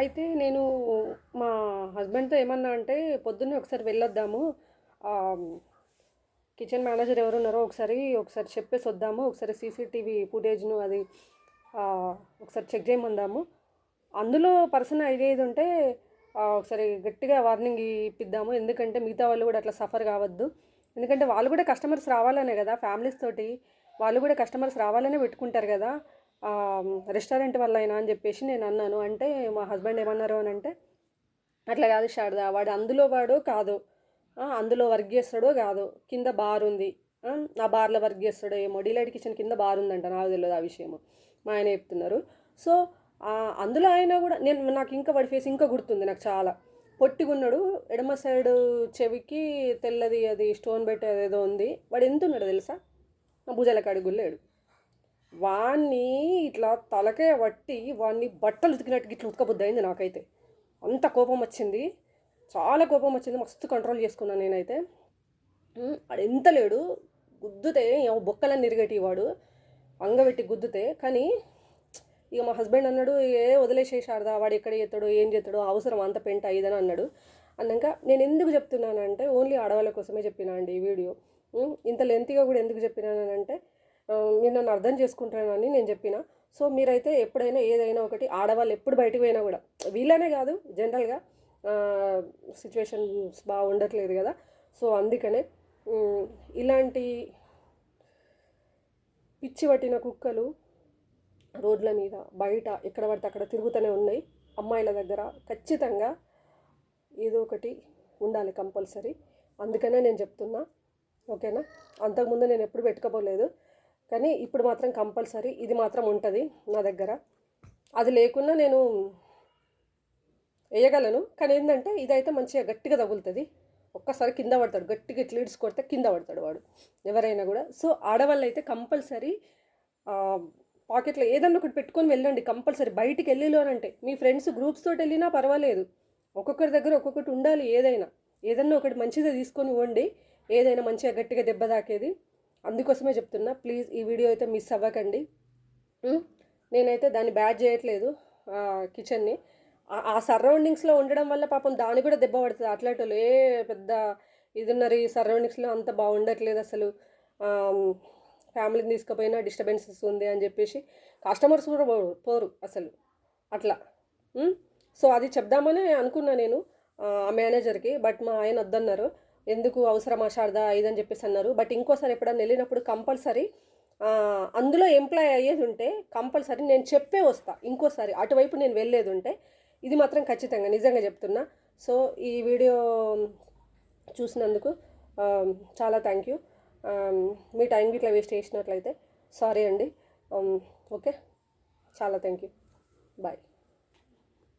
అయితే నేను మా హస్బెండ్తో ఏమన్నా అంటే పొద్దున్నే ఒకసారి వెళ్ళొద్దాము. కిచెన్ మేనేజర్ ఎవరున్నారో ఒకసారి ఒకసారి చెప్పేసి వద్దాము. ఒకసారి సీసీటీవీ ఫుటేజ్ను అది ఒకసారి చెక్ చేయమందాము. అందులో పర్సన్ ఐదు ఉంటే ఒకసారి గట్టిగా వార్నింగ్ ఇప్పిద్దాము. ఎందుకంటే మిగతా వాళ్ళు కూడా అట్లా సఫర్ కావద్దు. ఎందుకంటే వాళ్ళు కూడా కస్టమర్స్ రావాలనే కదా ఫ్యామిలీస్ తోటి. వాళ్ళు కూడా కస్టమర్స్ రావాలనే పెట్టుకుంటారు కదా. రెస్టారెంట్ వల్ల అయినా అని చెప్పేసి నేను అన్నాను. అంటే మా హస్బెండ్ ఏమన్నారు అని అంటే అట్లా కాదు శారదా వాడు అందులో వాడు కాదు అందులో వర్క్ చేస్తాడో కాదు కింద బార్ ఉంది. ఆ, బార్లో వర్క్ చేస్తాడో ఏమో డీలైట్ కిచెన్ కింద బార్ ఉందంట నాకు తెలియదు ఆ విషయము. మా ఆయన చెప్తున్నారు. సో అందులో అయినా కూడా నేను నాకు ఇంకా వాడి ఫేస్ ఇంకా గుర్తుంది నాకు చాలా. పొట్టిగున్నాడు ఎడమ సైడ్ చెవికి తెల్లది అది స్టోన్ బెట్ ఏదో ఉంది. వాడు ఎంత ఉన్నాడు తెలుసా? నా భుజాల కాడి గుల్లేడు వాణ్ణి ఇట్లా తలకే పట్టి వాణ్ణి బట్టలు ఉతికినట్టు ఇట్లా ఉతకబుద్ది అయింది నాకైతే. అంత కోపం వచ్చింది చాలా కోపం వచ్చింది మస్తు కంట్రోల్ చేసుకున్నాను నేనైతే. అది వాడు ఎంత లేడు. గుద్దుతే ఏమో బొక్కలన్నీ ఇరిగేటి వాడు. అంగబెట్టి గుద్దుతే. కానీ ఇక మా హస్బెండ్ అన్నాడు ఏ వదిలేసేసారదా వాడు ఎక్కడ చేస్తాడు ఏం చేస్తాడు అవసరం అంత పెంట ఇదని అన్నాడు. అన్నాక నేను ఎందుకు చెప్తున్నానంటే ఓన్లీ ఆడవాళ్ళ కోసమే చెప్పినా అండి ఈ వీడియో. ఇంత లెంతీగా కూడా ఎందుకు చెప్పినానంటే మీరు నన్ను అర్థం చేసుకుంటానని నేను చెప్పిన. సో మీరైతే ఎప్పుడైనా ఏదైనా ఒకటి ఆడవాళ్ళు ఎప్పుడు బయటకు పోయినా కూడా వీళ్ళనే కాదు జనరల్గా సిచ్యువేషన్స్ బాగుండట్లేదు కదా. సో అందుకనే ఇలాంటి పిచ్చి పట్టిన కుక్కలు రోడ్ల మీద బయట ఎక్కడ పడితే అక్కడ తిరుగుతూనే ఉన్నాయి. అమ్మాయిల దగ్గర ఖచ్చితంగా ఏదో ఒకటి ఉండాలి కంపల్సరీ. అందుకనే నేను చెప్తున్నా ఓకేనా? అంతకుముందు నేను ఎప్పుడు పెట్టుకోపోలేదు కానీ ఇప్పుడు మాత్రం కంపల్సరీ ఇది మాత్రం ఉంటుంది నా దగ్గర. అది లేకున్నా నేను వేయగలను. కానీ ఏంటంటే ఇదైతే మంచిగా గట్టిగా తగులుతుంది. ఒక్కసారి కింద పడతాడు. గట్టిగా ఇట్లా ఇడ్స్ కొడితే కింద పడతాడు వాడు. ఎవరైనా కూడా. సో ఆడవాళ్ళు అయితే కంపల్సరీ పాకెట్లో ఏదన్నా ఒకటి పెట్టుకొని వెళ్ళండి. కంపల్సరీ బయటికి వెళ్ళిలోనంటే మీ ఫ్రెండ్స్ గ్రూప్స్ తోటి వెళ్ళినా పర్వాలేదు. ఒక్కొక్కరి దగ్గర ఒక్కొక్కటి ఉండాలి ఏదైనా. ఏదన్నా ఒకటి మంచిగా తీసుకొని ఇవ్వండి. ఏదైనా మంచిగా గట్టిగా దెబ్బ తాకేది. అందుకోసమే చెప్తున్నా ప్లీజ్ ఈ వీడియో అయితే మిస్ అవ్వకండి. నేనైతే దాన్ని బ్యాడ్ చేయట్లేదు కిచెన్ని ఆ సరౌండింగ్స్లో ఉండడం వల్ల పాపం దాని కూడా దెబ్బ పడుతుంది. అట్లాంటి ఏ పెద్ద ఇది ఉన్నారు ఈ సరౌండింగ్స్లో అంత బాగుండట్లేదు అసలు. ఫ్యామిలీని తీసుకుపోయినా డిస్టర్బెన్సెస్ ఉంది అని చెప్పేసి కస్టమర్స్ కూడా పోరు పోరు అసలు. అట్లా. సో అది చెప్దామని అనుకున్నా నేను ఆ మేనేజర్కి బట్ మా ఆయన వద్దన్నారు. ఎందుకు అవసరమా శారదా? ఇదని చెప్పేసి అన్నారు. బట్ ఇంకోసారి ఎప్పుడన్నా వెళ్ళినప్పుడు కంపల్సరీ అందులో ఎంప్లాయ్ అయ్యేది ఉంటే కంపల్సరీ నేను చెప్పే వస్తా. ఇంకోసారి అటువైపు నేను వెళ్ళేది ఉంటే ఇది మాత్రం ఖచ్చితంగా నిజంగా చెప్తున్నా. సో ఈ వీడియో చూసినందుకు చాలా థ్యాంక్ యూ మీ టైం ఇట్లా వేస్ట్ చేసినట్లయితే సారీ అండి. ఓకే? చాలా థ్యాంక్ యూ బాయ్